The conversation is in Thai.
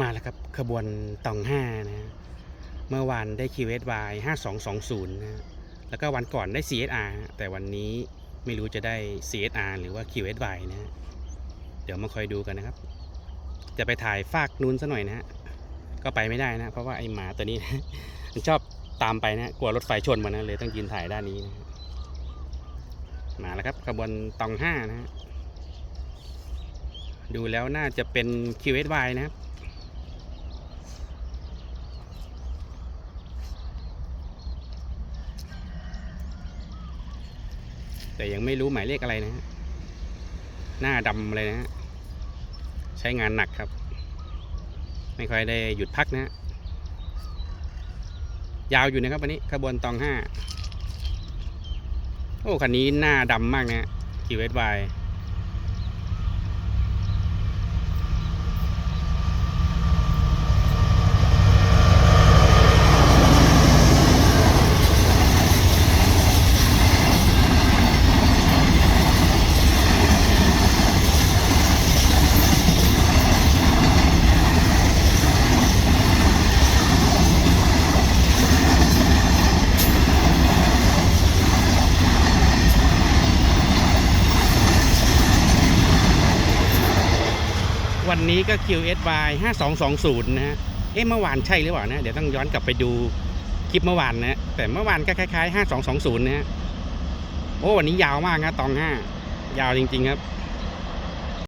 มาแล้วครับขบวนตองห้านะเมื่อวานได้ QSY 5220นะฮะแล้วก็วันก่อนได้ CSR แต่วันนี้ไม่รู้จะได้ CSR หรือว่า QSY นะฮะเดี๋ยวมาคอยดูกันนะครับ จะไปถ่ายฟากนู้นซะหน่อยนะฮะก็ไปไม่ได้นะ เพราะว่าไอหมาตัวนี้นะมันชอบตามไปนะกลัวรถไฟชนมันนะเลยต้องยืนถ่ายด้านนี้นะมาแล้วครับขบวนตองห้านะฮะดูแล้วน่าจะเป็น QSY นะครับ แต่ยังไม่รู้หมายเลขอะไรนะฮะหน้าดำเลยนะฮะใช้งานหนักครับ ไม่ค่อยได้หยุดพักนะฮะยาวอยู่นะครับวันนี้ขบวนตองห้าโอ้คันนี้หน้าดำมากนะฮะ QSY วันนี้ก็ QSY 5220 นะฮะ เอ๊ะเมื่อวานใช่หรือเปล่านะ เดี๋ยวต้องย้อนกลับไปดูคลิปเมื่อวานนะ แต่เมื่อวานก็คล้ายๆ 5220 นะฮะ โอ้วันนี้ยาวมากนะตอง 5 ยาวจริง ๆ ครับ